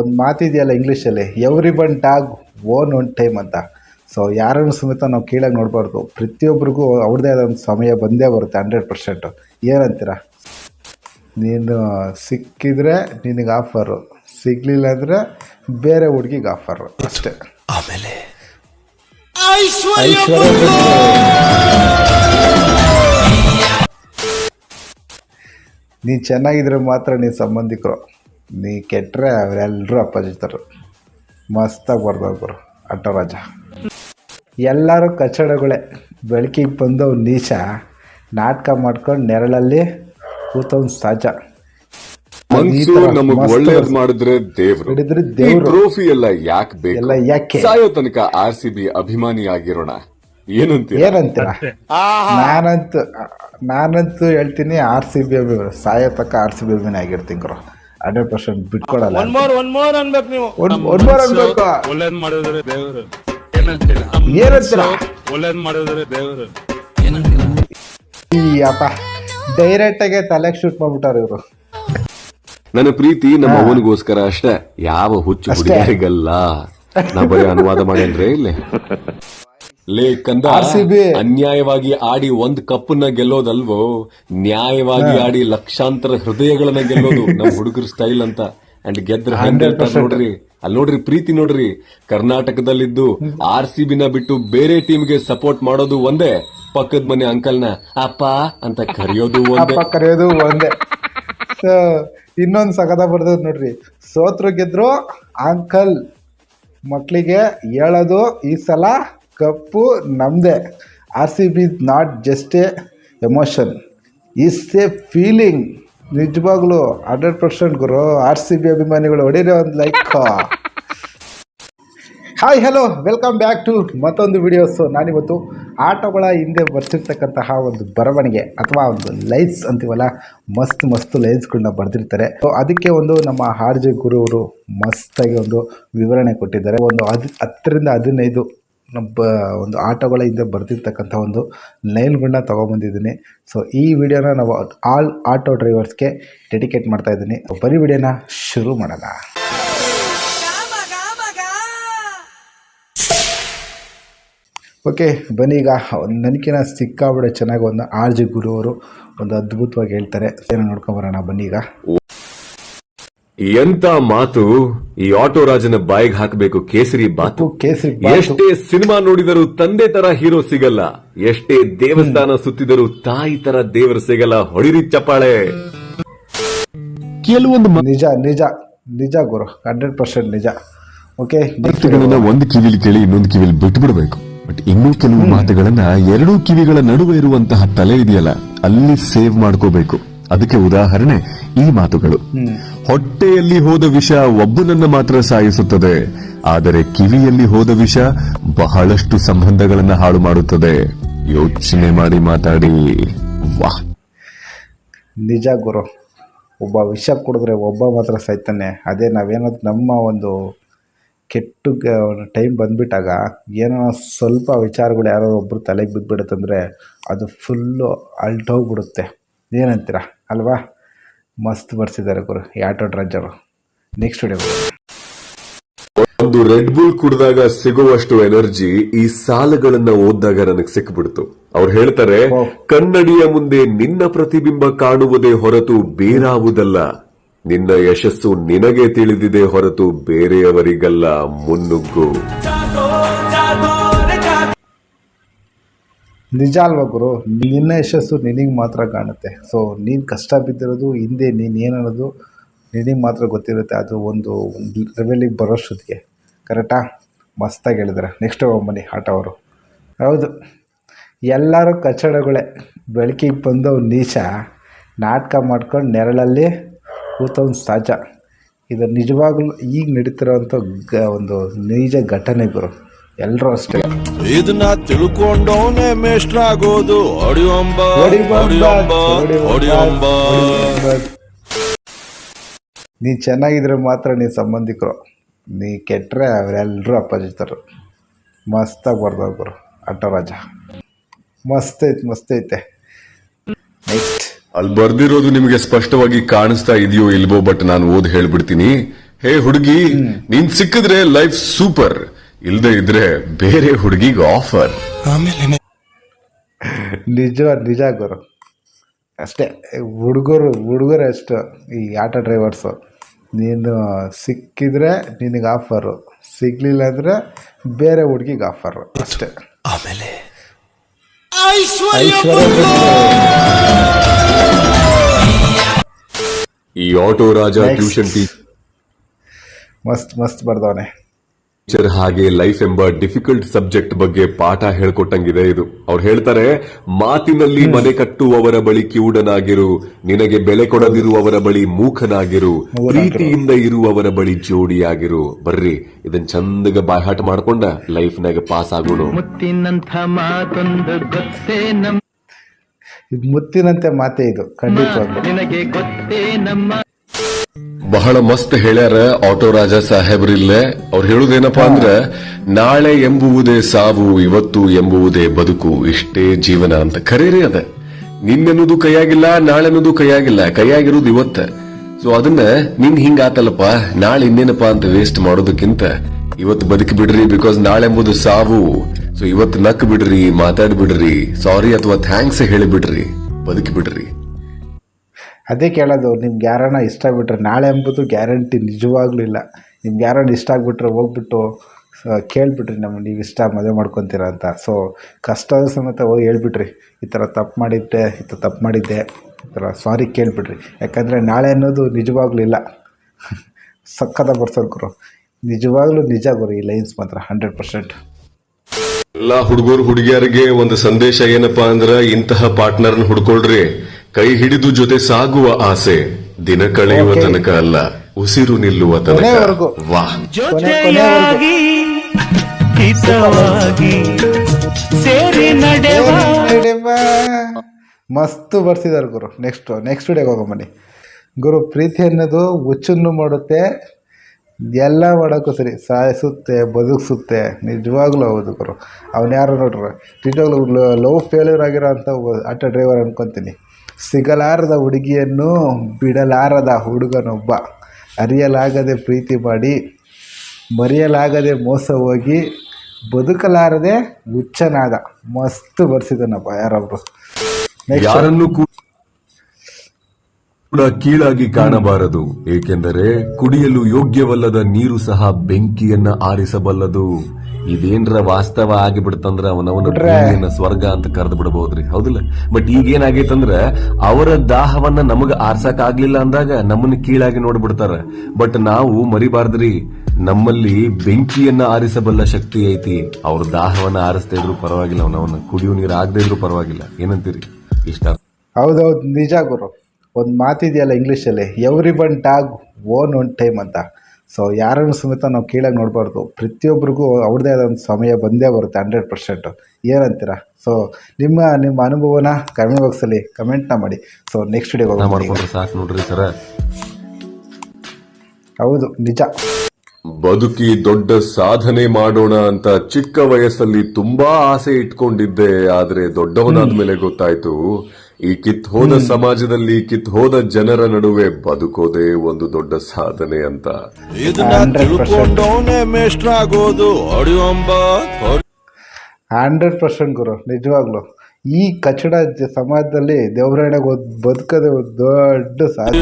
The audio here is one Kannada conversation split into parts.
ಒಂದು ಮಾತಿದೆಯಲ್ಲ ಇಂಗ್ಲೀಷಲ್ಲಿ every bun tag own one time ಅಂತ. ಸೊ ಯಾರನ್ನು ಸಮೇತ ನಾವು ಕೀಳಾಗಿ ನೋಡಬಾರ್ದು. ಪ್ರತಿಯೊಬ್ಬರಿಗೂ ಅವ್ರದ್ದೇ ಆದ ಒಂದು ಸಮಯ ಬಂದೇ ಬರುತ್ತೆ ಹಂಡ್ರೆಡ್ ಪರ್ಸೆಂಟು ಏನಂತೀರ? ನೀನು ಸಿಕ್ಕಿದ್ರೆ ನಿನಗೆ ಆಫರು ಸಿಗಲಿಲ್ಲ ಅಂದರೆ ಬೇರೆ ಹುಡುಗಿಗೆ ಆಫರು ಅಷ್ಟೇ. ಆಮೇಲೆ ನೀನು ಚೆನ್ನಾಗಿದ್ರೆ ಮಾತ್ರ ನೀನು ಸಂಬಂಧಿಕರು. ನೀ ಕೆಟ್ಟರೆ ಅವರೆಲ್ಲರೂ ಅಪ್ಪಾಜಿತರು ಮಸ್ತಾಗಿ ಬರ್ದವ್ರು ಆಟೋ ರಾಜ. ಎಲ್ಲರೂ ಕಚಡಗಳೇ. ಬೆಳಕಿಗೆ ಬಂದವ್ ನೀಚ. ನಾಟಕ ಮಾಡ್ಕೊಂಡು ನೆರಳಲ್ಲಿ ಕೂತವ್ನು ಸಾಜ ಮನ್ಸು ನಮಗ್ ಒಳ್ಳೇದ್ ಮಾಡಿದ್ರೆ ದೇವ್ರು. ಹಿಡಿದ್ರೆ ಈ ದೇವ್ರು. ಟ್ರೋಫಿ ಎಲ್ಲ ಯಾಕೆ ಎಲ್ಲ ಬೇಕು ಯಾಕೆ? ಸಾಯೋ ತನಕ ಆರ್ ಸಿ ಬಿ ಅಭಿಮಾನಿ ಆಗಿರೋಣ ಏನಂತೀರ? ಏನಂತೀರ ನಾನಂತೂ ನಾನಂತೂ ಹೇಳ್ತೀನಿ ಆರ್ ಸಿ ಬಿ ಸಾಯೋ ತಕ್ಕ ಆರ್ ಸಿ ಬಿ ಅಭಿಮಾನಿ ಆಗಿರ್ತೀನಿ ಗುರು. ಹಂಡ್ರೆಡ್ ಪರ್ಸೆಂಟ್ ಬಿಟ್ಕೊಡಲ್ಲ. ಒನ್ ಮೋರ್ ಒನ್ ಮೋರ್ ಅನ್ಬೇಕು ನೀವು. ಒಂದ್ ಬಾರ್ ಅನ್ಬೇಕು. ಒಳ್ಳೇದ್ ಮಾಡಿದ್ರೆ ದೇವರು. ಏನಂತೀರ? ಏನಂತೀರ ಒಳ್ಳೇದ್ ಮಾಡಿದ್ರೆ ದೇವರು. ಅಪ್ಪ ಡೈರೆಕ್ಟ್ ಆಗಿ ತಲೆಗೆ ಶೂಟ್ ಮಾಡ್ಬಿಟ್ಟಾರ ಇವರು. ನನ್ನ ಪ್ರೀತಿ ನಮ್ಮ ಅವನಿಗೋಸ್ಕರ ಅಷ್ಟೇ. ಯಾವ ಹುಚ್ಚು. ಹುಡುಗಿಯಾರಿಗಲ್ಲ. ನಾ ಬರೀ ಅನುವಾದ ಮಾಡೇನ್ರಿ ಇಲ್ಲೇ. ಲೇ ಕಂದ RCB. ಅನ್ಯಾಯವಾಗಿ ಆಡಿ ಒಂದ್ ಕಪ್ಪನ್ನ ಗೆಲ್ಲೋದಲ್ವೋ? ನ್ಯಾಯವಾಗಿ ಆಡಿ ಲಕ್ಷಾಂತರ ಹೃದಯಗಳನ್ನ ಗೆಲ್ಲೋದು ನಮ್ ಹುಡುಗರ ಸ್ಟೈಲ್ ಅಂತ. ಅಂಡ್ ಗೆದ್ರ ಹೆಂಗ್ ಗೆಲ್ತಾರ್ 100%. ನೋಡ್ರಿ. ಅಲ್ಲಿ ನೋಡ್ರಿ ಪ್ರೀತಿ ನೋಡ್ರಿ. ಕರ್ನಾಟಕದಲ್ಲಿದ್ದು ಆರ್ ಸಿ ಬಿನ ಬಿಟ್ಟು ಬೇರೆ ಟೀಮ್ಗೆ ಸಪೋರ್ಟ್ ಮಾಡೋದು ಒಂದೇ. ಪಕ್ಕದ ಮನೆ ಅಂಕಲ್ನ ಅಪ್ಪ ಅಂತ ಕರೆಯೋದು ಒಂದೇ. ಕರೆಯೋದು ಒಂದೇ. ಇನ್ನೊಂದ್ ಇನ್ನೊಂದು ಸಗದ ಬರ್ದದ್ ನೋಡ್ರಿ. ಸೋತ್ರು ಗೆದ್ರು ಅಂಕಲ್ ಮಕ್ಕಳಿಗೆ ಹೇಳೋದು ಈ ಸಲ ಕಪ್ಪು ನಮ್ಮದೇ R C B not just a emotion is a feeling ನಿಜವಾಗ್ಲೂ ಹಂಡ್ರೆಡ್ ಪರ್ಸೆಂಟ್ ಗುರು ಆರ್ ಸಿ ಬಿ ಅಭಿಮಾನಿಗಳು ಹೊಡೀರಿ ಒಂದು like hi hello welcome back to ಮತ್ತೊಂದು ವಿಡಿಯೋಸು ನಾನಿವತ್ತು ಆಟೋಗಳ ಹಿಂದೆ ಬರ್ತಿರ್ತಕ್ಕಂತಹ ಒಂದು ಬರವಣಿಗೆ ಅಥವಾ ಒಂದು ಲೈನ್ಸ್ ಅಂತೀವಲ್ಲ, ಮಸ್ತ್ ಮಸ್ತ್ ಲೈನ್ಸ್ಗಳನ್ನ ಬರೆದಿರ್ತಾರೆ. ಸೊ ಅದಕ್ಕೆ ಒಂದು ನಮ್ಮ ಆರ್ ಜೆ ಗುರು ಅವರು ಮಸ್ತಾಗಿ ಒಂದು ವಿವರಣೆ ಕೊಟ್ಟಿದ್ದಾರೆ. ಒಂದು ಹದ್ ಹತ್ತರಿಂದ ಹದಿನೈದು ನಮ್ಮ ಒಂದು ಆಟೋಗಳ ಹಿಂದೆ ಬರ್ತಿರ್ತಕ್ಕಂಥ ಒಂದು ಲೈನ್ಗಳನ್ನ ತೊಗೊಂಬಂದಿದ್ದೀನಿ. ಸೊ ಈ ವಿಡಿಯೋನ ನಾವು ಆಲ್ ಆಟೋ ಡ್ರೈವರ್ಸ್ಗೆ ಡೆಡಿಕೇಟ್ ಮಾಡ್ತಾ ಇದ್ದೀನಿ. ಬರೀ ವಿಡಿಯೋನ ಶುರು ಮಾಡೋಣ. ಓಕೆ ಬನ್ನಿ ಈಗ. ನನಗಿನ ಸಿಕ್ಕಾಬಿಡೋ ಚೆನ್ನಾಗಿ ಒಂದು ಆರ್ ಜಿ ಗುರು ಅವರು ಒಂದು ಅದ್ಭುತವಾಗಿ ಹೇಳ್ತಾರೆ. ಏನೋ ನೋಡ್ಕೊಂಬರೋಣ ಬನ್ನಿ ಈಗ. ಎಂತ ಮಾತು ಈ ಆಟೋ ರಾಜನ ಬಾಯಿಗೆ ಹಾಕಬೇಕು ಕೇಸರಿ ಬಾತು? ಕೇಸರಿ ಎಷ್ಟೇ ಸಿನಿಮಾ ನೋಡಿದರೂ ತಂದೆ ತರ ಹೀರೋ ಸಿಗಲ್ಲ. ಎಷ್ಟೇ ದೇವಸ್ಥಾನ ಸುತ್ತಿದರೂ ತಾಯಿ ತರ ದೇವರು ಸಿಗಲ್ಲ. ಹೊಡಿರಿ ಚಪ್ಪಾಳೆ. ಕೆಲವೊಂದು ನಿಜ ನಿಜ ನಿಜ ಗುರು. ಹಂಡ್ರೆಡ್ ಪರ್ಸೆಂಟ್ ನಿಜ. ಓಕೆ ಮಾತುಗಳನ್ನ ಒಂದು ಕಿವಿಲಿ ಕೇಳಿ ಇನ್ನೊಂದು ಕಿವಿಲಿ ಬಿಟ್ಟು ಬಿಡಬೇಕು. ಬಟ್ ಇನ್ನೂ ಕೆಲವು ಮಾತುಗಳನ್ನ ಎರಡೂ ಕಿವಿಗಳ ನಡುವೆ ಇರುವಂತಹ ತಲೆ ಇದೆಯಲ್ಲ ಅಲ್ಲಿ ಸೇವ್ ಮಾಡ್ಕೋಬೇಕು. ಅದಕ್ಕೆ ಉದಾಹರಣೆ ಈ ಮಾತುಗಳು. ಹೊಟ್ಟೆಯಲ್ಲಿ ಹೋದ ವಿಷ ಒಬ್ಬನನ್ನ ಮಾತ್ರ ಸಾಯಿಸುತ್ತದೆ. ಆದರೆ ಕಿವಿಯಲ್ಲಿ ಹೋದ ವಿಷ ಬಹಳಷ್ಟು ಸಂಬಂಧಗಳನ್ನ ಹಾಳು ಮಾಡುತ್ತದೆ. ಯೋಚನೆ ಮಾಡಿ ಮಾತಾಡಿ. ವಾಹ್. ನಿಜ ಗುರು. ಒಬ್ಬ ವಿಷ ಕುಡಿದ್ರೆ ಒಬ್ಬ ಮಾತ್ರ ಸಾಯ್ತಾನೆ. ಅದೇ ನಾವೇನಾದ್ರು ನಮ್ಮ ಒಂದು ಕೆಟ್ಟು ಟೈಮ್ ಬಂದ್ಬಿಟ್ಟಾಗ ಏನೋ ಸ್ವಲ್ಪ ವಿಚಾರಗಳು ಯಾರೋ ಒಬ್ಬರು ತಲೆಗೆ ಬಿದ್ದುಬಿಡುತ್ತಂದರೆ ಅದು ಫುಲ್ಲು ಅಲ್ಟೋಗ್ಬಿಡುತ್ತೆ. ಏನಂತೀರ ಅಲ್ವಾ? ಮಸ್ತ್ ಬರ್ಸಿದ್ದಾರೆ ಗುರು ಯಾಟೋ ಡ್ರಜರ್ ಡ್ರಜ್ಜರು ನೆಕ್ಸ್ಟ್ ವಿಡಿಯೋ ಒಂದು ರೆಡ್ ಬುಲ್ ಕುಡಿದಾಗ ಸಿಗುವಷ್ಟು ಎನರ್ಜಿ ಈ ಸಾಲುಗಳನ್ನ ಓದಿದಾಗ ನನಗೆ ಸಿಕ್ಬಿಡ್ತು. ಅವ್ರು ಹೇಳ್ತಾರೆ. ಕನ್ನಡಿಯ ಮುಂದೆ ನಿನ್ನ ಪ್ರತಿಬಿಂಬ ಕಾಣುವುದೇ ಹೊರತು ಬೇರಾವುದಲ್ಲ. ನಿನ್ನ ಯಶಸ್ಸು ನಿನಗೆ ತಿಳಿದಿದೆ ಹೊರತು ಬೇರೆಯವರಿಗಲ್ಲ ಮುನ್ನುಗ್ಗು. ನಿಜ ಅಲ್ವಾ ಗುರು? ನಿನ್ನ ಯಶಸ್ಸು ನಿನಗೆ ಮಾತ್ರ ಕಾಣುತ್ತೆ. ಸೊ ನೀನು ಕಷ್ಟ ಬಿದ್ದಿರೋದು, ಹಿಂದೆ ನೀನು ಏನನ್ನೋದು ನಿನಗೆ ಮಾತ್ರ ಗೊತ್ತಿರುತ್ತೆ. ಅದು ಒಂದು ಲೆವೆಲಿಗೆ ಬರೋಷ್ಟೊತ್ತಿಗೆ ಕರೆಕ್ಟಾ ಮಸ್ತಾಗಿ ಹೇಳಿದ್ರೆ. ನೆಕ್ಸ್ಟ್ ಬನ್ನಿ, ಆಟ ಅವರು. ಹೌದು. ಎಲ್ಲರೂ ಕಚಡಗಳೇ. ಬೆಳಕಿಗೆ ಬಂದವ್ ನೀಚ. ನಾಟಕ ಮಾಡ್ಕೊಂಡು ನೆರಳಲ್ಲಿ ಕೂತವ್ನು ಸಹಜ. ಇದು ನಿಜವಾಗ್ಲೂ ಈಗ ನಡೀತಿರೋವಂಥ ಗ, ಒಂದು ನೈಜ ಘಟನೆ ಗುರು. ಎಲ್ಲರೂ ಅಷ್ಟೇ. ಇದನ್ನ ತಿಳ್ಕೊಂಡವನೇ ಮೇಷ್ಟ್ರ ಆಗೋದು ಹೊಡಿಯೊಂಬ ಹೊಡಿಯೊಂಬ ಹೊಡಿಯೊಂಬ. ನೀ ಚೆನ್ನಾಗಿದ್ರೆ ಮಾತ್ರ ನೀ ಸಂಬಂಧಿಕರು. ನೀ ಕೆಟ್ಟರೆ ಅವರೆಲ್ಲರೂ ಅಪ್ಪಾಜಿತರು ಮಸ್ತಾಗಿ ಬರ್ದವ್ರು ಆಟೋ ರಾಜ ಮಸ್ತ್ ಐತೆ ಮಸ್ತ್ ಐತೆ. ನೆಕ್ಸ್ಟ್. ಅಲ್ಲಿ ಬರ್ದಿರೋದು ನಿಮಗೆ ಸ್ಪಷ್ಟವಾಗಿ ಕಾಣಿಸ್ತಾ ಇದೆಯೋ ಇಲ್ವೋ ಬಟ್ ನಾನು ಓದಿ ಹೇಳ್ಬಿಡ್ತೀನಿ. ಹೇ ಹುಡುಗಿ ನೀನ್ ಸಿಕ್ಕಿದ್ರೆ ಲೈಫ್ ಸೂಪರ್. ಇಲ್ದೇ ಇದ್ರೆ ಬೇರೆ ಹುಡುಗಿಗೆ ಆಫರ್ ನಿಜ ನಿಜ ಗುರು. ಅಷ್ಟೇ ಹುಡುಗರು ಹುಡುಗರು ಅಷ್ಟು ಈ ಆಟೋ ಡ್ರೈವರ್ಸು ನೀನು ಸಿಕ್ಕಿದ್ರೆ ನಿನಗೆ ಆಫರು ಸಿಗ್ಲಿಲ್ಲ ಅಂದರೆ ಬೇರೆ ಹುಡುಗಿಗೆ ಆಫರು ಅಷ್ಟೇ. ಆಮೇಲೆ ಈ ಆಟೋ ರಾಜ ಟ್ಯೂಷನ್ ಟ್ಯೂಷನ್ ಮಸ್ತ್ ಮಸ್ತ್ ಬರ್ದವನೆ. ಟೀಚರ್ ಹಾಗೆ ಲೈಫ್ ಎಂಬ ಡಿಫಿಕಲ್ಟ್ ಸಬ್ಜೆಕ್ಟ್ ಬಗ್ಗೆ ಪಾಠ ಹೇಳ್ಕೊಟ್ಟಂಗಿದೆ ಇದು. ಅವ್ರು ಹೇಳ್ತಾರೆ ಮಾತಿನಲ್ಲಿ ಮನೆ ಕಟ್ಟುವವರ ಬಳಿ ಕಿವುಡನಾಗಿರು ನಿನಗೆ ಬೆಲೆ ಕೊಡದಿರುವವರ ಬಳಿ ಮೂಖನಾಗಿರು ಪ್ರೀತಿಯಿಂದ ಇರುವವರ ಬಳಿ ಜೋಡಿಯಾಗಿರು. ಬರ್ರಿ ಇದನ್ ಚಂದಗ ಬಾಯ್ಹಾಟ್ ಮಾಡ್ಕೊಂಡ ಲೈಫ್ ನಾಗ ಪಾಸ್ ಆಗೋಣ. ಮುತ್ತಿನಂಥ ಮಾತೊಂದು ಗೊತ್ತೇ ನಮ್ಮ ಇದು ಮುತ್ತಿನಂತೆ ಮಾತೆ ಇದು ಖಂಡಿತ ನಿನಗೆ ಗೊತ್ತೇ ನಮ್ಮ ಬಹಳ ಮಸ್ತ್ ಹೇಳ್ಯಾರ ಆಟೋ ರಾಜ ಸಾಹೇಬ್ರಿಲ್ಲೇ ಅವ್ರು ಹೇಳುದೇನಪ್ಪಾ ಅಂದ್ರ ನಾಳೆ ಎಂಬುವುದೇ ಸಾವು ಇವತ್ತು ಎಂಬುವುದೇ ಬದುಕು ಇಷ್ಟೇ ಜೀವನ ಅಂತ ಖರೇರಿ ಅದ. ನಿನ್ನೆನ್ನೋದು ಕೈಯಾಗಿಲ್ಲ ನಾಳೆ ಅನ್ನೋದು ಕೈಯಾಗಿಲ್ಲ ಕೈಯಾಗಿರೋದು ಇವತ್ತ. ಸೊ ಅದನ್ನ ನಿನ್ ಹಿಂಗಾತಲ್ಲಪ್ಪ ನಾಳೆ ಇನ್ನೇನಪ್ಪಾ ಅಂತ ವೇಸ್ಟ್ ಮಾಡೋದಕ್ಕಿಂತ ಇವತ್ತು ಬದುಕಿ ಬಿಡ್ರಿ ಬಿಕಾಸ್ ನಾಳೆ ಎಂಬುದು ಸಾವು. ಸೊ ಇವತ್ತು ನಕ್ ಬಿಡ್ರಿ ಮಾತಾಡ್ಬಿಡ್ರಿ ಸಾರಿ ಅಥವಾ ಥ್ಯಾಂಕ್ಸ್ ಹೇಳಿ ಬಿಡ್ರಿ ಬದುಕಿ ಬಿಡ್ರಿ. ಅದೇ ಕೇಳೋದು, ನಿಮ್ಗೆ ಯಾರನ್ನ ಇಷ್ಟ ಆಗ್ಬಿಟ್ರೆ ನಾಳೆ ಎಂಬುದು ಗ್ಯಾರಂಟಿ ನಿಜವಾಗ್ಲೂ ಇಲ್ಲ. ನಿಮ್ಗೆ ಯಾರಾನ ಇಷ್ಟ ಆಗಿಬಿಟ್ರೆ ಹೋಗ್ಬಿಟ್ಟು ಕೇಳಿಬಿಟ್ರಿ ನಮ್ಮ ನೀವು ಇಷ್ಟ ಮದುವೆ ಮಾಡ್ಕೊತೀರ ಅಂತ. ಸೊ ಕಷ್ಟದ ಸಮೇತ ಹೋಗಿ ಹೇಳ್ಬಿಟ್ರಿ. ಈ ಥರ ತಪ್ಪು ಮಾಡಿದ್ದೆ, ಈ ಥರ ತಪ್ಪು ಮಾಡಿದ್ದೆ, ಈ ಥರ ಸಾರಿ ಕೇಳ್ಬಿಟ್ರಿ. ಯಾಕಂದರೆ ನಾಳೆ ಅನ್ನೋದು ನಿಜವಾಗ್ಲೂ ಇಲ್ಲ. ಸಕ್ಕದ ಗುರು. ನಿಜವಾಗ್ಲೂ ನಿಜ ಗುರು, ಈ ಲೈನ್ಸ್ ಮಾತ್ರ, ಹಂಡ್ರೆಡ್ ಪರ್ಸೆಂಟ್. ಎಲ್ಲ ಹುಡುಗರು, ಹುಡುಗಿಯರಿಗೆ ಒಂದು ಸಂದೇಶ ಏನಪ್ಪಾ ಅಂದ್ರೆ ಇಂತಹ ಪಾರ್ಟ್ನರ್ನ ಹುಡ್ಕೊಳ್ರಿ. ಕೈ ಹಿಡಿದು ಜೊತೆ ಸಾಗುವ ಆಸೆ ದಿನ ಕಳೆಯುವ ತನಕ ಅಲ್ಲ ಉಸಿರು ನಿಲ್ಲುವ ತನಕ. ಕೊನೆವರೆಗೂ. ವಾ. ಜೊತೆಯಾಗಿ ಹಿತವಾಗಿ ಸೇರಿ ನಡೆವ. ಮಸ್ತ್ ಬರ್ತಿದ್ದಾರೆ ಗುರು. ನೆಕ್ಸ್ಟ್ ನೆಕ್ಸ್ಟ್ ವಿಡಿಯೋಗೆ ಹೋಗೋ ಬನ್ನಿ ಗುರು ಪ್ರೀತಿ ಅನ್ನೋದು ಹುಚ್ಚನ್ನು ಮಾಡುತ್ತೆ ಎಲ್ಲ ಮಾಡೋಕ್ಕೂ ಸರಿ. ಸಾಯಿಸುತ್ತೆ ಬದುಕಿಸುತ್ತೆ. ನಿಜವಾಗ್ಲೂ ಹೌದು ಗುರು. ಅವ್ನು ಯಾರು ನೋಡ್ರಿ? ನಿಜವಾಗ್ಲೂ ಲವ್ ಫೇಲ್ಯೂರ್ ಆಗಿರೋ ಅಂಥ ಆಟೋ ಡ್ರೈವರ್ ಅನ್ಕೊತೀನಿ. ಸಿಗಲಾರದ ಹುಡುಗಿಯನ್ನು ಬಿಡಲಾರದ ಹುಡುಗನೊಬ್ಬ. ಅರಿಯಲಾಗದೆ ಪ್ರೀತಿ ಮಾಡಿ, ಮರೆಯಲಾಗದೆ ಮೋಸ ಹೋಗಿ, ಬದುಕಲಾರದೆ ಹುಚ್ಚನಾದ. ಮಸ್ತ್ ಬರ್ಸಿದನಪ್ಪ ಯಾರೊಬ್ರು. ಯಾರನ್ನು ಕೂಡ ಕೀಳಾಗಿ ಕಾಣಬಾರದು. ಏಕೆಂದರೆ ಕುಡಿಯಲು ಯೋಗ್ಯವಲ್ಲದ ನೀರು ಸಹ ಬೆಂಕಿಯನ್ನ ಆರಿಸಬಲ್ಲದು. ಇದೇನ್ರ ವಾಸ್ತವ ಆಗಿಬಿಡ್ತಂದ್ರ ಅವನವನ. ಭೂಮಿಯನ್ನ ಸ್ವರ್ಗ ಅಂತ ಕರೆದು ಬಿಡಬಹುದ್ರಿ ಹೌದಿಲ್ಲ? ಬಟ್ ಈಗ ಏನಾಗೈತಂದ್ರ ಅವರ ದಾಹವನ್ನ ನಮಗ ಆರ್ಸಕ್ ಆಗ್ಲಿಲ್ಲ ಅಂದಾಗ ನಮ್ಮನ್ನ ಕೀಳಾಗಿ ನೋಡ್ಬಿಡ್ತಾರ. ಬಟ್ ನಾವು ಮರಿಬಾರ್ದ್ರಿ. ನಮ್ಮಲ್ಲಿ ಬೆಂಕಿಯನ್ನ ಆರಿಸಬಲ್ಲ ಶಕ್ತಿ ಐತಿ. ಅವ್ರ ದಾಹವನ್ನ ಆರಿಸ್ತಾ ಇದ್ರು ಪರವಾಗಿಲ್ಲ ಅವನವನ್ನ ಕುಡಿಯೋ ನೀರು ಆಗದೆ ಇದ್ರು ಪರವಾಗಿಲ್ಲ. ಏನಂತೀರಿ? ಇಷ್ಟ? ಹೌದೌದು ನಿಜ ಗುರು. ಒಂದು ಮಾತಿದೆಯಲ್ಲ ಇಂಗ್ಲೀಷಲ್ಲಿ every bun tag own one time ಅಂತ. ಸೊ ಯಾರನ್ನು ಸಮೇತ ನಾವು ಕೀಳಾಗಿ ನೋಡಬಾರ್ದು. ಪ್ರತಿಯೊಬ್ಬರಿಗೂ ಅವ್ರದ್ದೇ ಆದ ಒಂದು ಸಮಯ ಬಂದೇ ಬರುತ್ತೆ ಹಂಡ್ರೆಡ್ ಪರ್ಸೆಂಟು. ಏನಂತೀರಾ? ಸೊ ನಿಮ್ಮ ನಿಮ್ಮ ಅನುಭವನ ಕಮೆಂಟ್ ಬಾಕ್ಸಲ್ಲಿ ಕಮೆಂಟ್ನ ಮಾಡಿ. So next video. ಮಾಡ್ಕೊಂಡ್ರೆ ಸಾಕು ನೋಡ್ರಿ ಸರ. ಹೌದು ನಿಜ. ಬದುಕಿ ದೊಡ್ಡ ಸಾಧನೆ ಮಾಡೋಣ ಅಂತ ಚಿಕ್ಕ ವಯಸ್ಸಲ್ಲಿ ತುಂಬಾ ಆಸೆ ಇಟ್ಕೊಂಡಿದ್ದೆ. ಆದ್ರೆ ದೊಡ್ಡವನಾದ್ಮೇಲೆ ಗೊತ್ತಾಯ್ತು ಈ ಕಿತ್ ಹೋದ ಸಮಾಜದಲ್ಲಿ ಕಿತ್ ಹೋದ ಜನರ ನಡುವೆ ಬದುಕೋದೇ ಒಂದು ದೊಡ್ಡ ಸಾಧನೆ ಅಂತ. ಇದನ್ನ 100% ತಿಳ್ಕೊಂಡವನೇ ಮೇಷ್ಟ್ರಾಗೋದು. ಹೊಡಿಯೊಂಬ ಹಂಡ್ರೆಡ್ ಪರ್ಸೆಂಟ್ ಗುರು ನಿಜವಾಗ್ಲು. ಈ ಕಚಡ ಸಮಾಜದಲ್ಲಿ ದೇವರಾಯಣಗೆ ಬದುಕದೆ ಒಂದು ದೊಡ್ಡ ಸಾಧನೆ.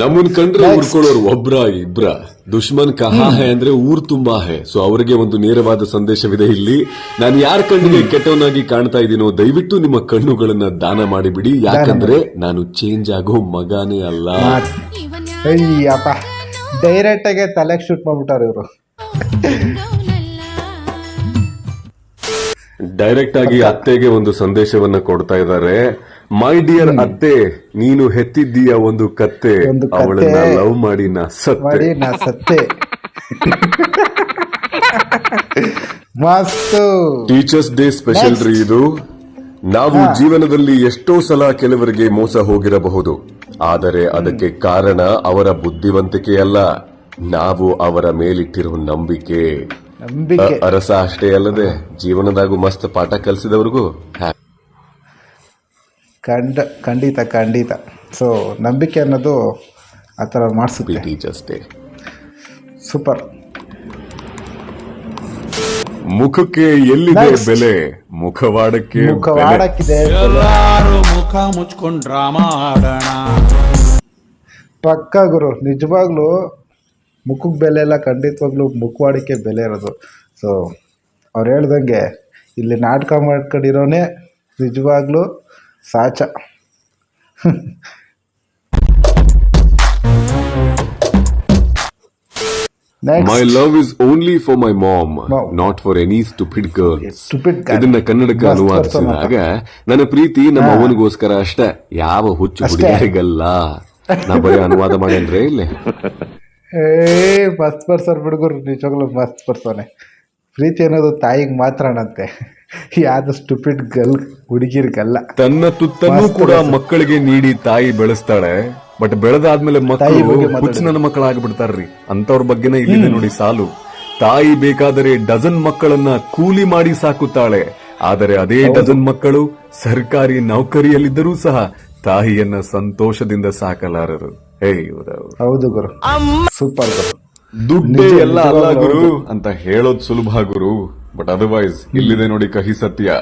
ನಮ್ಮನ್ ಕಂಡ್ರೆ. ಹುಡ್ಕೊಳ್ಳೋರು ಒಬ್ರ ಇಬ್ರ. ದುಶ್ಮನ್ ಕಹಾ ಹೇ ಅಂದ್ರೆ ಊರ್ ತುಂಬಾ ಹೇ. ಸೊ ಅವರಿಗೆ ಒಂದು ನೇರವಾದ ಸಂದೇಶವಿದೆ ಇಲ್ಲಿ. ನಾನು ಯಾರ ಕಣ್ಣಿಗೆ ಕೆಟ್ಟವನಾಗಿ ಕಾಣ್ತಾ ಇದೀನೋ ದಯವಿಟ್ಟು ನಿಮ್ಮ ಕಣ್ಣುಗಳನ್ನ ದಾನ ಮಾಡಿಬಿಡಿ. ಯಾಕಂದ್ರೆ ನಾನು ಚೇಂಜ್ ಆಗೋ ಮಗಾನೇ ಅಲ್ಲ. ಡೈರೆಕ್ಟ್ ಆಗಿ ತಲೆಗೆ ಶೂಟ್ ಮಾಡ್ಬಿಟ್ಟಾರ ಇವರು. ಡೈರೆಕ್ಟ್ ಆಗಿ ಅತ್ತೆಗೆ ಒಂದು ಸಂದೇಶವನ್ನ ಕೊಡ್ತಾ ಇದ್ದಾರೆ ಮೈ ಡಿಯರ್ ಅತ್ತೆ ನೀನು ಹೆತ್ತಿದ್ದೀಯ ಒಂದು ಕತ್ತೆ. ಅವಳನ್ನ ಲವ್ ಮಾಡಿ ನಾ ಸತ್ತೆ. ಮಾಡಿ ನಾ ಸತ್ತೆ. ಮಸ್ತು. ಟೀಚರ್ಸ್ ಡೇ ಸ್ಪೆಷಲ್ ರೀ ಇದು. ನಾವು ಜೀವನದಲ್ಲಿ ಎಷ್ಟೋ ಸಲ ಕೆಲವರಿಗೆ ಮೋಸ ಹೋಗಿರಬಹುದು. ಆದರೆ ಅದಕ್ಕೆ ಕಾರಣ ಅವರ ಬುದ್ಧಿವಂತಿಕೆಯಲ್ಲ ನಾವು ಅವರ ಮೇಲಿಟ್ಟಿರುವ ನಂಬಿಕೆ. ನಂಬಿಕೆ. ಅರಸ ಅಷ್ಟೇ ಅಲ್ಲದೆ ಜೀವನದಾಗೂ ಮಸ್ತ್ ಪಾಠ ಕಲಿಸಿದವ್ರಿಗೂ ಖಂಡ ಖಂಡಿತ ಖಂಡಿತ. ಸೊ ನಂಬಿಕೆ ಅನ್ನೋದು ಆ ಥರ ಮಾಡಿಸುತ್ತೆ. ಟೀಚರ್ಸ್ ಡೇ ಸೂಪರ್ ಮುಖಕ್ಕೆ ಎಲ್ಲಿದೆ ಬೆಲೆ? ಮುಖವಾಡಕ್ಕೆ ಬೆಲೆ. ಮುಖವಾಡಕ್ಕಿದೆ ಎಲ್ಲಾರು ಮುಖ ಮುಚ್ಕೊಂಡು ಡ್ರಾಮಾ ಆಡೋಣ. ಪಕ್ಕ ಗುರು ನಿಜವಾಗ್ಲೂ ಮುಖಕ್ಕೆ ಬೆಲೆ ಎಲ್ಲ ಖಂಡಿತವಾಗ್ಲೂ ಮುಖವಾಡಕ್ಕೆ ಬೆಲೆ ಇರೋದು. ಸೊ ಅವ್ರು ಹೇಳ್ದಂಗೆ ಇಲ್ಲಿ ನಾಟಕ ಮಾಡ್ಕೊಂಡಿರೋನೇ ನಿಜವಾಗ್ಲೂ ಸಾಚ. My love is only for my mom. Not for any stupid girls. ಇದನ್ನ ಕನ್ನಡಕ್ಕೆ ಅನುವಾದಿಸಿದಾಗ ನನ್ನ ಪ್ರೀತಿ ನಮ್ಮ ಅವನಿಗೋಸ್ಕರ ಅಷ್ಟೇ. ಯಾವ ಹುಚ್ಚು. ಹುಡುಗಿಯರಿಗಲ್ಲ. ನಾ ಬರೀ ಅನುವಾದ ಮಾಡೇನ್ರಿ ಇಲ್ಲಿ. ಏ ಮಸ್ತ್ ಪರ್ಸನ್ ಹುಡುಗರು ನಿಜವಾಗ್ಲೂ ಮಸ್ತ್ ಪರ್ಸನೆ ಪ್ರೀತಿ ಅನ್ನೋದು ತಾಯಿಗೆ ಮಾತ್ರನಂತೆ ಯಾವ್ದು ಸ್ಟುಪಿಡ್ ಗಲ್ ಹುಡುಗಿರ್ಗಲ್ಲ. ತನ್ನ ತುತ್ತನ್ನು ಕೂಡ ಮಕ್ಕಳಿಗೆ ನೀಡಿ ತಾಯಿ ಬೆಳೆಸ್ತಾಳೆ. ಬಟ್ ಬೆಳೆದಾದ್ಮೇಲೆ ಮಕ್ಕಳು. ಹುಚ್ಚು ನನ್ನ ಮಕ್ಕಳಾಗ್ಬಿಡ್ತಾರ್ರಿ. ಅಂತವ್ರ ಬಗ್ಗೆನೇ ಇಲ್ಲಿದೆ ನೋಡಿ ಸಾಲು. ತಾಯಿ ಬೇಕಾದರೆ ಡಜನ್ ಮಕ್ಕಳನ್ನ ಕೂಲಿ ಮಾಡಿ ಸಾಕುತ್ತಾಳೆ. ಆದರೆ ಅದೇ ಡಜನ್ ಮಕ್ಕಳು ಸರ್ಕಾರಿ ನೌಕರಿಯಲ್ಲಿದ್ದರೂ ಸಹ ತಾಯಿಯನ್ನ ಸಂತೋಷದಿಂದ ಸಾಕಲಾರರು. ಹೇ. ಹೌದು ಗುರು. ಸೂಪರ್ ಗುರು. ದುಡ್ಡೇ ಎಲ್ಲ ಅಲ್ಲ ಗುರು. ಅಂತ ಹೇಳೋದ್ ಸುಲಭ ಗುರು. ಬಟ್ ಅದರ್ವೈಸ್ ಇಲ್ಲಿದೆ ನೋಡಿ ಕಹಿ ಸತ್ಯ.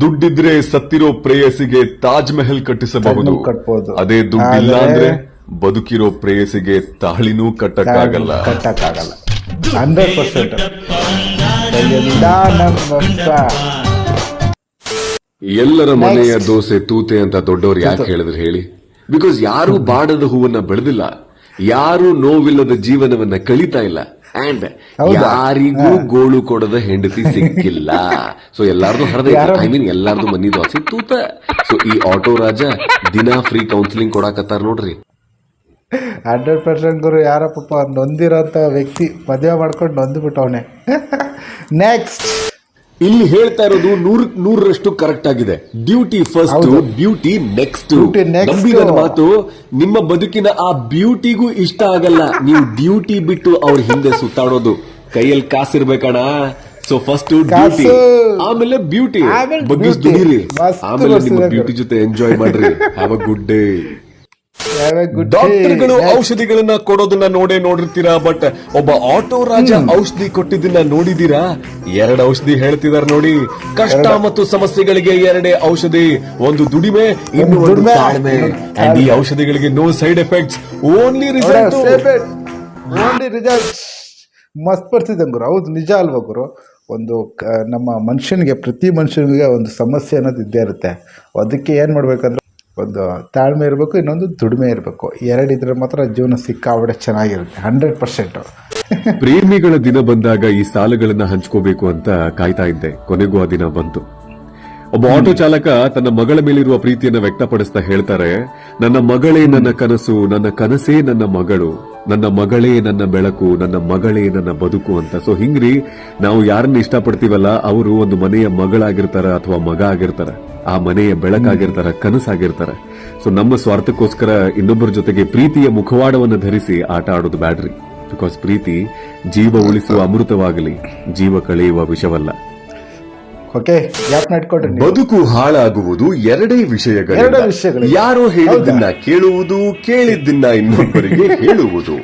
ದುಡ್ಡಿದ್ರೆ ಸತ್ತಿರೋ ಪ್ರೇಯಸಿಗೆ ತಾಜ್ ಮಹಲ್ ಕಟ್ಟಿಸಬಹುದು. ಅದೇ ದುಡ್ಡಿಲ್ಲ ಅಂದ್ರೆ ಬದುಕಿರೋ ಪ್ರೇಯಸಿಗೆ ತಾಳಿನೂ ಕಟ್ಟಕ್ಕಾಗಲ್ಲ. ಕಟ್ಟಕ್ಕಾಗಲ್ಲ. Hundred percent. ಎಲ್ಲರ ಮನೆಯ ದೋಸೆ ತೂತೆ ಅಂತ ದೊಡ್ಡವ್ರು ಯಾಕೆ ಹೇಳಿದ್ರು ಹೇಳಿ? ಬಿಕಾಸ್ ಯಾರು ಬಾಡದ ಹೂವನ್ನ ಬೆಳೆದಿಲ್ಲ. ಯಾರು ನೋವಿಲ್ಲದ ಜೀವನವನ್ನ ಕಳೀತಾ ಇಲ್ಲ. ಅಂಡ್ ಯಾರಿಗೂ ಗೋಳು ಕೊಡದ ಹೆಂಡತಿ ಸಿಕ್ಕಿಲ್ಲ. ಸೊ ಎಲ್ಲಾರ್ದು ಹರದ ಐ ಮೀನ್ ಎಲ್ಲಾರ್ದು ಮನಿ ದೋಸೆ ತೂತ. ಸೊ ಈ ಆಟೋ ರಾಜ ದಿನಾ ಫ್ರೀ ಕೌನ್ಸಿಲಿಂಗ್ ಕೊಡಾಕತ್ತಾರ ನೋಡ್ರಿ. ಹಂಡ್ರೆಡ್ ಪರ್ಸೆಂಟ್ ಗುರು ಯಾರಪ್ಪ ನೊಂದಿರೋ ನೊಂದಿರೋಂಥ ವ್ಯಕ್ತಿ ಮದುವೆ ಮಾಡ್ಕೊಂಡು ನೊಂದ್ಬಿಟ್ಟವನೆ. ನೆಕ್ಸ್ಟ್ ಇಲ್ಲಿ ಹೇಳ್ತಾ ಇರೋದು ನೂರ್ ನೂರರಷ್ಟು ಕರೆಕ್ಟ್ ಆಗಿದೆ. Duty first. Beauty next Beauty next. ನಂಬಿ ನನ್ನ ಮಾತು ನಿಮ್ಮ ಬದುಕಿನ ಆ ಬ್ಯೂಟಿಗೂ ಇಷ್ಟ ಆಗಲ್ಲ. ನೀವು ಡ್ಯೂಟಿ ಬಿಟ್ಟು ಅವ್ರ ಹಿಂದೆ ಸುತ್ತಾಡೋದು. ಕೈಯಲ್ಲಿ ಕಾಸಿರ್ಬೇಕಣ್ಣ. ಸೊ ಫಸ್ಟ್ ಡ್ಯೂಟಿ ಆಮೇಲೆ ಬ್ಯೂಟಿ ಬಗ್ಗಿಸ್. ದುಡೀರಿ. ಆಮೇಲೆ ನಿಮ್ಮ ಬ್ಯೂಟಿ ಜೊತೆ ಎಂಜಾಯ್ ಮಾಡ್ರಿ. ಹ್ಯಾವ್ ಅ ಗುಡ್ ಡೇ ಡಾಕ್ಟರ್ಗಳು ಔಷಧಿಗಳನ್ನ ಕೊಡೋದನ್ನ ನೋಡೇ ನೋಡಿರ್ತೀರಾ? ಬಟ್ ಒಬ್ಬ ಆಟೋ ರಾಜ ಔಷಧಿ ಕೊಟ್ಟಿದ್ದನ್ನ ನೋಡಿದೀರಾ ಎರಡು ಔಷಧಿ ಹೇಳ್ತಿದಾರೆ ನೋಡಿ. ಕಷ್ಟ ಮತ್ತು ಸಮಸ್ಯೆಗಳಿಗೆ ಎರಡೇ ಔಷಧಿ ಒಂದು ದುಡಿಮೆ ಇನ್ನು ಒಂದು ತಾಳ್ಮೆ. ಅಂಡ್ ಈ ಔಷಧಿಗಳಿಗೆ no side effects only result only result ಮಸ್ತ್ ಬರ್ತಿದ್ದೆ ಗುರು ಹೌದು ನಿಜ ಅಲ್ವಾ ಗುರು? ಒಂದು ನಮ್ಮ ಮನುಷ್ಯನಿಗೆ ಪ್ರತಿ ಮನುಷ್ಯನಿಗೆ ಒಂದು ಸಮಸ್ಯೆ ಅನ್ನೋದು ಇದ್ದೇ ಇರುತ್ತೆ. ಅದಕ್ಕೆ ಏನು ಮಾಡ್ಬೇಕಂದ್ರೆ ಒಂದು ತಾಳ್ಮೆ ಇರಬೇಕು ಇನ್ನೊಂದು ದುಡಿಮೆ ಇರಬೇಕು. ಎರಡಿದ್ರೆ ಮಾತ್ರ ಜೀವನ ಸಿಕ್ಕಾಬಡೆ ಚೆನ್ನಾಗಿರುತ್ತೆ ಹಂಡ್ರೆಡ್ ಪರ್ಸೆಂಟು ಪ್ರೇಮಿಗಳ ದಿನ ಬಂದಾಗ ಈ ಸಾಲಗಳನ್ನ ಹಂಚ್ಕೋಬೇಕು ಅಂತ ಕಾಯ್ತಾ ಇದ್ದೆ. ಕೊನೆಗೂ ಆ ದಿನ ಬಂತು. ಒಬ್ಬ ಆಟೋ ಚಾಲಕ ತನ್ನ ಮಗಳ ಮೇಲಿರುವ ಪ್ರೀತಿಯನ್ನ ವ್ಯಕ್ತಪಡಿಸ್ತಾ ಹೇಳ್ತಾರೆ ನನ್ನ ಮಗಳೇ ನನ್ನ ಕನಸು ನನ್ನ ಕನಸೇ ನನ್ನ ಮಗಳು ನನ್ನ ಮಗಳೇ ನನ್ನ ಬೆಳಕು ನನ್ನ ಮಗಳೇ ನನ್ನ ಬದುಕು ಅಂತ. ಸೊ ಹಿಂಗ್ರಿ ನಾವು ಯಾರನ್ನ ಇಷ್ಟಪಡ್ತೀವಲ್ಲ ಅವರು ಒಂದು ಮನೆಯ ಮಗಳಾಗಿರ್ತಾರ ಅಥವಾ ಮಗ ಆಗಿರ್ತಾರ. ಆ ಮನೆಯ ಬೆಳಕಾಗಿರ್ತಾರೆ ಕನಸಾಗಿರ್ತಾರೆ. ಸೊ ನಮ್ಮ ಸ್ವಾರ್ಥಕ್ಕೋಸ್ಕರ ಇನ್ನೊಬ್ಬರ ಜೊತೆಗೆ ಪ್ರೀತಿಯ ಮುಖವಾಡವನ್ನು ಧರಿಸಿ ಆಟ ಆಡೋದು ಬ್ಯಾಡ್ರಿ. ಬಿಕಾಸ್ ಪ್ರೀತಿ ಜೀವ ಉಳಿಸುವ ಅಮೃತವಾಗಲಿ ಜೀವ ಕಳೆಯುವ ವಿಷವಲ್ಲ. ಬದುಕು ಹಾಳಾಗುವುದು ಎರಡೇ ವಿಷಯಗಳು ಯಾರು ಹೇಳಿದ್ದನ್ನ ಕೇಳುವುದು ಕೇಳಿದ್ದನ್ನ ಇನ್ನೊಬ್ಬರಿಗೆ ಹೇಳುವುದು.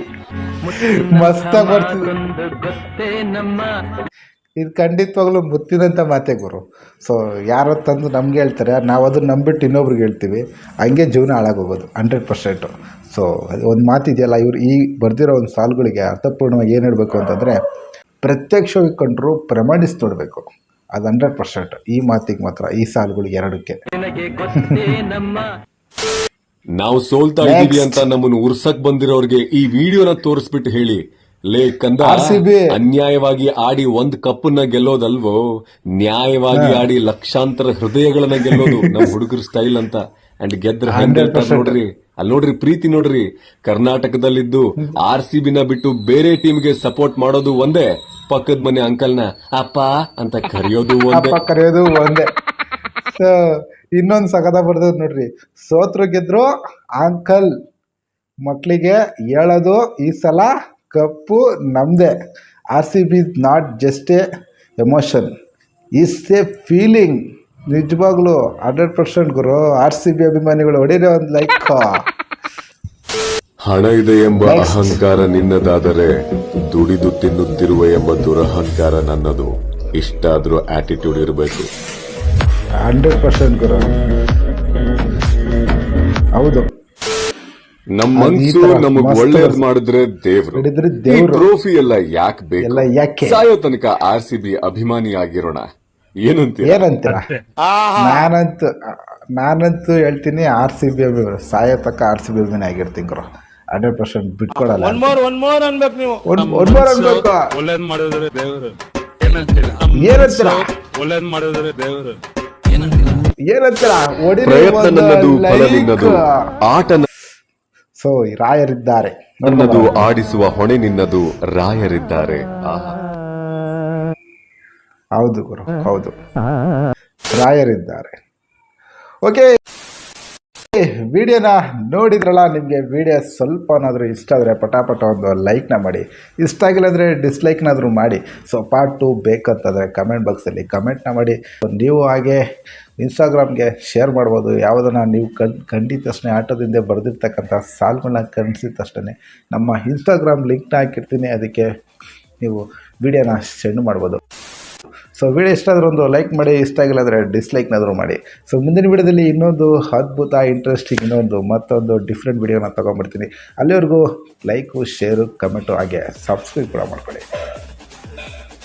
ಮಸ್ತ ಬರ್ತದೆ ನಮ್ಮ ಇದು ಖಂಡಿತವಾಗ್ಲೂ ಮುತ್ತಿನಂಥ ಮಾತೆ ಗುರು. ಸೊ ಯಾರೋ ತಂದು ನಮ್ಗೆ ಹೇಳ್ತಾರೆ ನಾವು ಅದನ್ನು ನಂಬಿಟ್ಟು ಇನ್ನೊಬ್ರಿಗೆ ಹೇಳ್ತೀವಿ. ಹಂಗೆ ಜೀವನ ಹಾಳಾಗೋಗೋದು ಹಂಡ್ರೆಡ್ ಪರ್ಸೆಂಟು ಸೊ ಒಂದು ಮಾತಿದೆಯಲ್ಲ ಇವರು ಈ ಬರೆದಿರೋ ಒಂದು ಸಾಲುಗಳಿಗೆ ಅರ್ಥಪೂರ್ಣವಾಗಿ ಏನು ಹೇಳಬೇಕು ಅಂತಂದರೆ ಪ್ರತ್ಯಕ್ಷವಾಗಿ ಕಂಡ್ರು ಪ್ರಮಾಣಿಸಿ ನೋಡಬೇಕು ಅದು ಹಂಡ್ರೆಡ್ ಪರ್ಸೆಂಟ್ ಈ ಮಾತಿಗೆ ಮಾತ್ರ ಈ ಸಾಲುಗಳಿಗೆ ಎರಡಕ್ಕೆ. ನಾವು ಸೋಲ್ತಾ ಇದ್ದೀವಿ ಇದೀವಿ ಅಂತ ನಮ್ಮನ್ನು ಉರ್ಸಕ್ ಬಂದಿರೋರಿಗೆ ಈ ವಿಡಿಯೋನ ತೋರಿಸ್ಬಿಟ್ಟು ಹೇಳಿ. ಲೇ ಕಂದ RCB. ಅನ್ಯಾಯವಾಗಿ ಆಡಿ ಒಂದ್ ಕಪ್ಪನ್ನ ಗೆಲ್ಲೋದಲ್ವೋ? ನ್ಯಾಯವಾಗಿ ಆಡಿ ಲಕ್ಷಾಂತರ ಹೃದಯಗಳನ್ನ ಗೆಲ್ಲೋದು ನಮ್ ಹುಡುಗರ ಸ್ಟೈಲ್ ಅಂತ. ಅಂಡ್ ಗೆದ್ರ ಹಂಡ್ರೆಡ್ ಗೆಲ್ತಾರ್ 100%. ನೋಡ್ರಿ ಅಲ್ಲಿ ನೋಡ್ರಿ ಪ್ರೀತಿ ನೋಡ್ರಿ. ಕರ್ನಾಟಕದಲ್ಲಿದ್ದು ಆರ್ ಸಿ ಬಿನ ಬಿಟ್ಟು ಬೇರೆ ಟೀಮ್ಗೆ ಸಪೋರ್ಟ್ ಮಾಡೋದು ಒಂದೇ ಪಕ್ಕದ ಮನೆ ಅಂಕಲ್ನ ಅಪ್ಪ ಅಂತ ಕರೆಯೋದು ಒಂದೇ. ಕರೆಯೋದು ಒಂದೇ. ಸೊ ಇನ್ನೊಂದು ಸಗದ ಬರ್ದದ್ ನೋಡ್ರಿ. ಸೋತ್ರ ಗೆದ್ರು ಅಂಕಲ್ ಮಕ್ಕಳಿಗೆ ಹೇಳೋದು ಈ ಸಲ ಕಪ್ಪು ನಮ್ಮದೇ R C B not just a emotion is a feeling ನಿಜವಾಗ್ಲೂ ಹಂಡ್ರೆಡ್ ಪರ್ಸೆಂಟ್ ಗುರು ಆರ್ ಸಿ ಬಿ ಅಭಿಮಾನಿಗಳು ಹೊಡೀರಿ ಒಂದು ಲೈಕ್ ಹಣ ಇದೆ ಎಂಬ ಅಹಂಕಾರ ನಿನ್ನದಾದರೆ ದುಡಿದು ತಿನ್ನುತ್ತಿರುವ ಎಂಬ ದುರಹಂಕಾರ ನನ್ನದು. ಇಷ್ಟಾದ್ರೂ ಆಟಿಟ್ಯೂಡ್ ಇರಬೇಕು. ಹಂಡ್ರೆಡ್ ಪರ್ಸೆಂಟ್ ಗುರು. ಹೌದು. ನಮ್ಮ ಮನ್ಸು ನಮಗ್ ಒಳ್ಳೇದ್ ಮಾಡಿದ್ರೆ ದೇವ್ರು. ಈ. ಟ್ರೋಫಿ ಎಲ್ಲ ಯಾಕೆ ಬೇಕು? ಎಲ್ಲ ಯಾಕೆ? ಸಾಯೋ ತನಕ ಆರ್ ಸಿ ಬಿ ಅಭಿಮಾನಿ ಆಗಿರೋಣ ಏನಂತ ಏನಂತೀರ ನಾನಂತೂ ನಾನಂತೂ ಹೇಳ್ತೀನಿ ಆರ್ ಸಿ ಬಿ ಅಭಿಮಾನಿ ಸಾಯೋ ತಕ್ಕ ಆರ್ ಸಿ ಬಿ ಅಭಿಮಾನಿ ಆಗಿರ್ತೀನಿ ಗುರು. ಹಂಡ್ರೆಡ್ ಪರ್ಸೆಂಟ್ ಬಿಟ್ಕೊಡಲ್ಲ. ಒನ್ ಮೋರ್ ಒನ್ ಮೋರ್ ಅನ್ಬೇಕು ನೀವು. ಒನ್ ಮೋರ್ ಅನ್ಬೇಕು. ಒಳ್ಳೇದ್ ಮಾಡಿದ್ರೆ ದೇವರು. ಏನಂತೀರ? ಏನಂತೀರ? ಒಳ್ಳೇದ್ ಮಾಡಿದ್ರೆ ದೇವರು. ಏನಂತೀರ? ಹೊಡೀರಿ ಪ್ರಯತ್ನ ನನ್ನದು ಫಲ. ನಿನ್ನದು ಆಟ ಸೊ ರಾಯರಿದ್ದಾರೆ. ನನ್ನದು ಆಡಿಸುವ ಹೊಣೆ ನಿನ್ನದು ರಾಯರಿದ್ದಾರೆ. ಹೌದು ಗುರು ಹೌದು. ರಾಯರಿದ್ದಾರೆ. ಓಕೆ. ವಿಡಿಯೋನ ನೋಡಿದ್ರಲ್ಲ ನಿಮಗೆ ವಿಡಿಯೋ ಸ್ವಲ್ಪನಾದರೂ ಇಷ್ಟ ಆದರೆ ಪಟಾಪಟ ಒಂದು ಲೈಕ್ನ ಮಾಡಿ. ಇಷ್ಟ ಆಗಿಲ್ಲ ಅಂದರೆ ಡಿಸ್ಲೈಕ್ನಾದರೂ ಮಾಡಿ. ಸೊ ಪಾರ್ಟ್ ಟು ಬೇಕಂತಂದರೆ ಕಮೆಂಟ್ ಬಾಕ್ಸಲ್ಲಿ ಕಮೆಂಟ್ನ ಮಾಡಿ. ನೀವು ಹಾಗೆ ಇನ್ಸ್ಟಾಗ್ರಾಮ್ಗೆ ಶೇರ್ ಮಾಡ್ಬೋದು. ಯಾವುದನ್ನು ನೀವು ಕಣ್ ಕಂಡಿದ ತಕ್ಷಣ ಆಟೋದಿಂದ ಬರೆದಿರ್ತಕ್ಕಂಥ ಸಾಲ್ಗಳನ್ನ ಕಣಿಸಿದ ತಕ್ಷಣ ನಮ್ಮ ಇನ್ಸ್ಟಾಗ್ರಾಮ್ ಲಿಂಕ್ನ ಹಾಕಿರ್ತೀನಿ. ಅದಕ್ಕೆ ನೀವು ವಿಡಿಯೋನ ಸೆಂಡ್ ಮಾಡ್ಬೋದು. ಸೊ, ವಿಡಿಯೋ ಇಷ್ಟ ಆದರೂ ಒಂದು ಲೈಕ್ ಮಾಡಿ, ಇಷ್ಟ ಆಗಿಲ್ಲ ಅಂದರೆ ಡಿಸ್ಲೈಕ್ನಾದರೂ ಮಾಡಿ. ಸೊ, ಮುಂದಿನ ವಿಡಿಯೋದಲ್ಲಿ ಇನ್ನೊಂದು ಅದ್ಭುತ ಇಂಟ್ರೆಸ್ಟಿಂಗ್ ಇನ್ನೊಂದು ಮತ್ತೊಂದು ಡಿಫ್ರೆಂಟ್ ವಿಡಿಯೋನ ತೊಗೊಂಡ್ಬಿಡ್ತೀನಿ ಅಲ್ಲಿವರೆಗೂ ಲೈಕು, ಶೇರು, ಕಮೆಂಟು ಹಾಗೆ ಸಬ್ಸ್ಕ್ರೈಬ್ ಕೂಡ ಮಾಡ್ಕೊಳ್ಳಿ.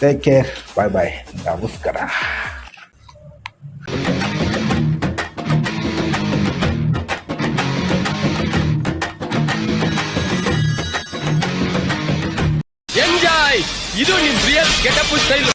ಟೇಕ್ ಕೇರ್ ಬಾಯ್ ಬಾಯ್ ನಮಸ್ಕಾರ. ಎಂಜಾಯ್ ಇದು ನಿಮ್ ರಿಯಲ್ ಗೆಟಪ್ ಸ್ಟೈಲ್